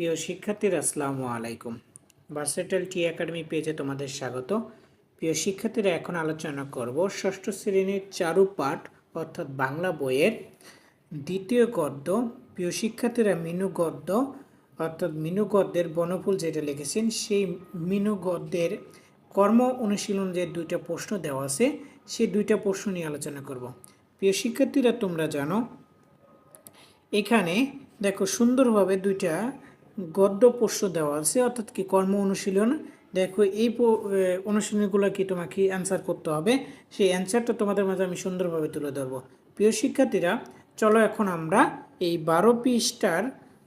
প্রিয় শিক্ষার্থীরা, আসসালামু আলাইকুম। ভার্সেটাল টি একাডেমি পেজে তোমাদের স্বাগত। প্রিয় শিক্ষার্থীরা, এখন আলোচনা করব ষষ্ঠ শ্রেণির চারু পাঠ অর্থাৎ বাংলা বইয়ের দ্বিতীয় গদ্য। প্রিয় শিক্ষার্থীরা, মিনু গদ্য, অর্থাৎ মিনু গদ্যের বনফুল যেটা লিখেছেন, সেই মিনু গদ্যের কর্ম অনুশীলন যে দুইটা প্রশ্ন দেওয়া আছে, সেই দুইটা প্রশ্ন নিয়ে আলোচনা করব। প্রিয় শিক্ষার্থীরা, তোমরা জানো, এখানে দেখো সুন্দরভাবে দুইটা গদ্য প্রশ্ন দেওয়া আছে, অর্থাৎ কি কর্ম অনুশীলন। দেখো, এই অনুশীলনগুলো কি তোমাকে অ্যান্সার করতে হবে? সেই অ্যান্সারটা তোমাদের মাঝে আমি সুন্দরভাবে তুলে ধরবো। প্রিয় শিক্ষার্থীরা, চলো এখন আমরা এই বারো পৃষ্ঠার,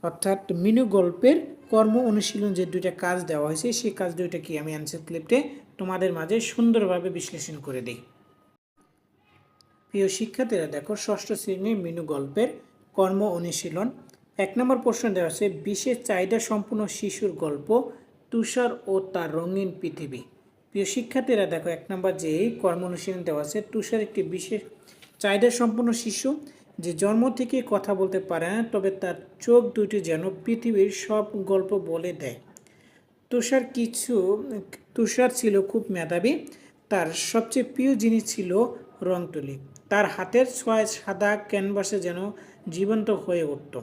অর্থাৎ মিনু গল্পের কর্ম অনুশীলন যে দুইটা কাজ দেওয়া হয়েছে, সেই কাজ দুইটা কি আমি অ্যান্সার ক্লিপটে তোমাদের মাঝে সুন্দরভাবে বিশ্লেষণ করে দিই। প্রিয় শিক্ষার্থীরা, দেখো, ষষ্ঠ শ্রেণির মিনু গল্পের কর্ম অনুশীলন। এক নম্বর প্রশ্ন দেওয়া আছে, বিশেষ চাহিদা সম্পূর্ণ শিশুর গল্প, তুষার ও তার রঙিন পৃথিবী। প্রিয় শিক্ষার্থীরা, দেখো এক নম্বর যে কর্ম অনুশীলন দেওয়া আছে, তুষার একটি বিশেষ চাহিদা সম্পূর্ণ শিশু যে জন্ম থেকে কথা বলতে পারে না, তবে তার চোখ দুটি যেন পৃথিবীর সব গল্প বলে দেয়। তুষার কিছু, তুষার ছিল খুব মেধাবী, তার সবচেয়ে প্রিয় জিনিস ছিল রং তুলি তার হাতের ছোঁয়ায় সাদা ক্যানভাসে যেন জীবন্ত হয়ে উঠত।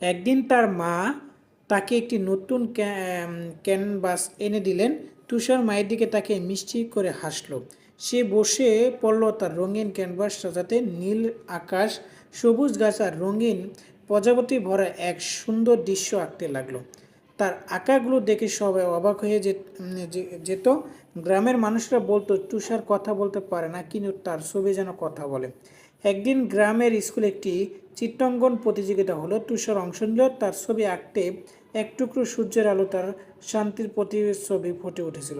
একদিন তার মা তাকে একটি নতুন ক্যানভাস এনে দিলেন। তুষার মায়ের দিকে তাকে মিষ্টি করে হাসলো। সে বসে পড়ল তার রঙিন ক্যানভাস সাজাতে নীল আকাশ, সবুজ গাছ আর রঙিন প্রজাপতি ভরা এক সুন্দর দৃশ্য আঁকতে লাগল। তার আঁকাগুলো দেখে সবাই অবাক হয়ে যেত। গ্রামের মানুষরা বলতো, তুষার কথা বলতে পারে না, কিন্তু তার ছবি যেন কথা বলে। একদিন গ্রামের স্কুলে একটি চিত্রাঙ্কন প্রতিযোগিতা হলো তুষার অংশ নিল তার ছবি আঁকতে এক টুকরো সূর্যের আলো তার শান্তির প্রতিছবি ফুটে উঠেছিল।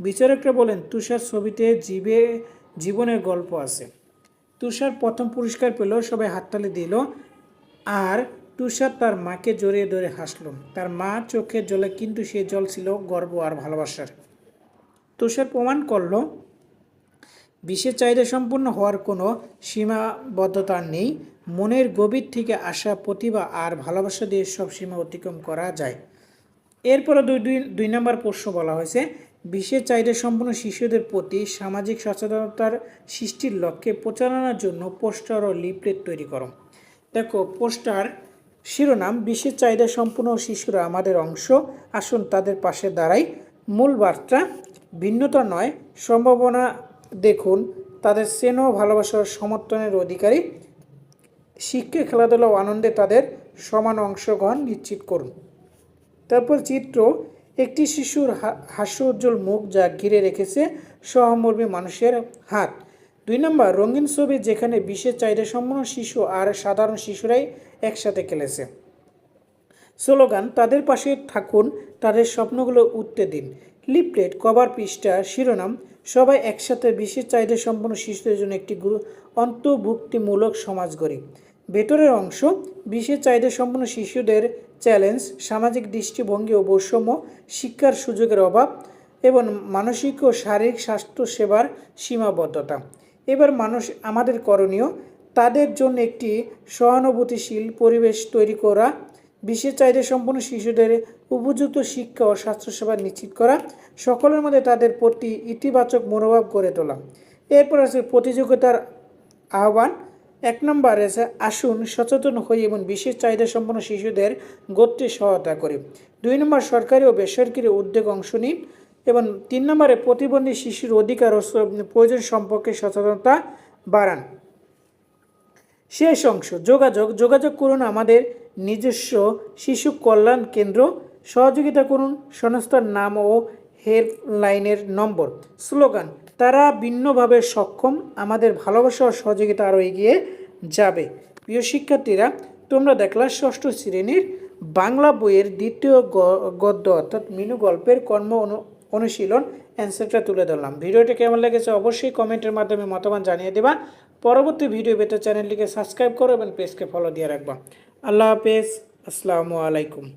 বিচারকরা বলেন, তুষার ছবিতে জীবে, জীবনের গল্প আছে। তুষার প্রথম পুরস্কার পেল সবাই হাততালি দিল আর তুষার তার মাকে জড়িয়ে ধরে হাসল। তার মা চোখের জলে, কিন্তু সে জল ছিল গর্ব আর ভালোবাসার। তুষার প্রমাণ করল বিশ্বের চাহিদা সম্পূর্ণ হওয়ার কোনো সীমাবদ্ধতা নেই। মনের গভীর থেকে আসা প্রতিভা আর ভালোবাসা দিয়ে সব সীমা অতিক্রম করা যায়। এরপরে দুই দুই দুই নম্বর প্রশ্ন বলা হয়েছে বিশেষ চাহিদা সম্পন্ন শিশুদের প্রতি সামাজিক সচেতনতার সৃষ্টির লক্ষ্যে প্রচারণার জন্য পোস্টার ও লিফলেট তৈরি করো। দেখো, পোস্টার শিরোনাম বিশেষ চাহিদা সম্পন্ন শিশুরা আমাদের অংশ, আসুন তাদের পাশে দাঁড়াই। মূল বার্তা, ভিন্নতা নয়, সম্ভাবনা দেখুন, তাদের স্নেহ ভালোবাসার সমর্থনের অধিকারী শিক্ষা খেলাধুলা ও আনন্দে তাদের সমান অংশগ্রহণ নিশ্চিত করুন। তারপর চিত্র, একটি শিশুর হা- হাস্যোজ্জ্বল মুখ যা ঘিরে রেখেছে সহমর্মী মানুষের হাত। দুই নম্বর, রঙিন ছবি যেখানে বিশেষ চাহিদা সম্পন্ন শিশু আর সাধারণ শিশুরাই একসাথে খেলেছে। স্লোগান, তাদের পাশে থাকুন, তাদের স্বপ্নগুলো উঠতে দিন। লিফলেট, কভার পৃষ্ঠা, শিরোনাম, সবাই একসাথে বিশেষ চাহিদা সম্পন্ন শিশুদের জন্য একটি গুরু, অন্তর্ভুক্তিমূলক সমাজ গড়ি। ভেতরের অংশ, বিশেষ চাহিদা সম্পন্ন শিশুদের চ্যালেঞ্জ, সামাজিক দৃষ্টিভঙ্গি ও বৈষম্য, শিক্ষার সুযোগের অভাব এবং মানসিক ও শারীরিক স্বাস্থ্য সেবার সীমাবদ্ধতা। এবার মানুষ আমাদের করণীয়, তাদের জন্য একটি সহানুভূতিশীল পরিবেশ তৈরি করা, বিশেষ চাহিদা সম্পন্ন শিশুদের উপযুক্ত শিক্ষা ও স্বাস্থ্যসেবা নিশ্চিত করা, সকলের মধ্যে তাদের প্রতি ইতিবাচক মনোভাব গড়ে তোলা। এরপর আছে প্রতিযোগিতার আহ্বান এক নম্বর আসুন সচেতন হই এবং বিশেষ চাহিদা সম্পন্ন শিশুদের গড়তে সহায়তা করি। দুই নম্বর, সরকারি ও বেসরকারি উদ্যোগ অংশ নিন এবং তিন নম্বরে, প্রতিবন্ধী শিশুর অধিকার ও প্রয়োজন সম্পর্কে সচেতনতা বাড়ান। শেষ অংশ, যোগাযোগ। যোগাযোগ করুন আমাদের নিজস্ব শিশু কল্যাণ কেন্দ্র। সহযোগিতা করুন, সংস্থার নাম ও হেল্পলাইনের নম্বর। স্লোগান, তারা ভিন্নভাবে সক্ষম, আমাদের ভালোবাসা ও সহযোগিতা আরও এগিয়ে যাবে। প্রিয় শিক্ষার্থীরা, তোমরা দেখলা ষষ্ঠ শ্রেণির বাংলা বইয়ের দ্বিতীয় গদ্য, অর্থাৎ মিনু গল্পের কর্ম অনু- অনুশীলন অ্যান্সারটা তুলে ধরলাম। ভিডিওটি কেমন লেগেছে অবশ্যই কমেন্টের মাধ্যমে মতামত জানিয়ে দেবা। পরবর্তী ভিডিও পেতে চ্যানেলটিকে সাবস্ক্রাইব করো এবং পেজকে ফলো দিয়ে রাখবা। আল্লাহ হাফেজ। আসসালামু আলাইকুম।